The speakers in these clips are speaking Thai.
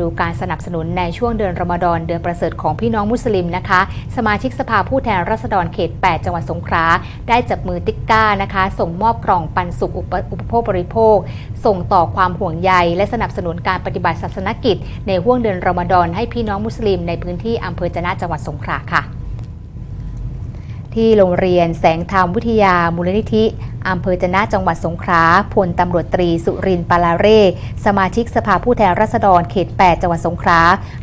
ดูการสนับสนุนในช่วงเดือนรอมฎอนเดือนประเสริฐของพี่น้องมุสลิมนะคะ สมาชิกสภาผู้แทนราษฎรเขต 8 จังหวัดสงขลาได้จับมือติ๊กก้านะคะ ส่งมอบกล่องปันสุขอุปโภคบริโภค ส่งต่อความห่วงใย และสนับสนุนการปฏิบัติศาสนกิจ ในห่วงเดือนรอมฎอนให้พี่น้องมุสลิมในพื้นที่อำเภอจะนะจังหวัดสงขลาค่ะ ที่โรงเรียนแสงธรรมวิทยามูลนิธิ อำเภอจนะจังหวัดสงขลาพลตำรวจตรีสุรินปาลาเร่ สมาชิกสภาผู้แทนราษฎรเขต 8 จังหวัดสงขลา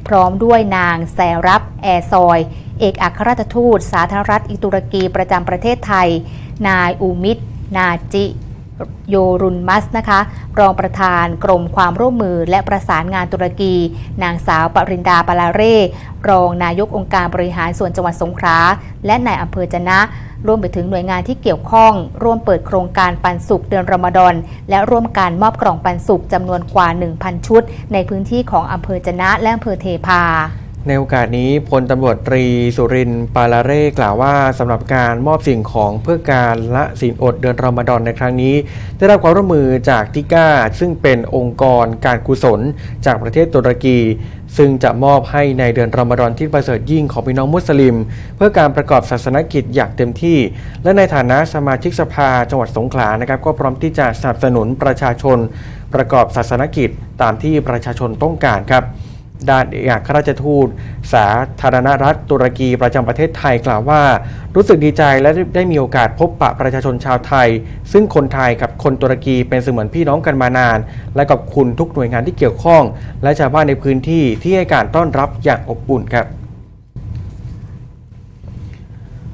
พร้อมด้วยนางแซรับ แอร์ซอย เอกอัครราชทูต สาธารณรัฐอิตุรกีประจำประเทศไทย นายอูมิดนาจิโยรุนมัสนะคะ รองประธานกรมความร่วมมือและประสานงานตุรกี นางสาวปรินดาปาลาเร่ รองนายกองค์การบริหารส่วนจังหวัดสงขลาและนายอำเภอจนะ รวมไปถึงหน่วยงานที่เกี่ยวข้อง ร่วมเปิดโครงการปันสุขเดือนรอมฎอนและร่วมการมอบกล่องปันสุขจำนวนกว่า 1,000 ชุด ในพื้นที่ของอำเภอจะนะและอำเภอเทพา ในโอกาสนี้พลตำรวจตรีสุรินทร์ปาลาเร่กล่าวว่าสำหรับการมอบสิ่งของเพื่อการละศีลอดเดือนรอมฎอนในครั้งนี้ ได้รับความร่วมมือจากทิก้า ซึ่งเป็นองค์กรการกุศลจากประเทศตุรกี ซึ่งจะมอบให้ในเดือนรอมฎอนที่ประเสริฐยิ่งของพี่น้องมุสลิม เพื่อการประกอบศาสนกิจอย่างเต็มที่ และในฐานะสมาชิกสภาจังหวัดสงขลานะครับก็พร้อมที่จะสนับสนุนประชาชน ประกอบศาสนกิจตามที่ประชาชนต้องการครับ ด้านเอกอัครราชทูต สาธารณรัฐตุรกีประจำประเทศไทยกล่าวว่า รู้สึกดีใจและได้มีโอกาสพบปะประชาชนชาวไทย ซึ่งคนไทยกับคนตุรกีเป็นเสมือนพี่น้องกันมานาน และขอบคุณทุกหน่วยงานที่เกี่ยวข้อง และชาวบ้านในพื้นที่ที่ให้การต้อนรับอย่างอบอุ่นครับ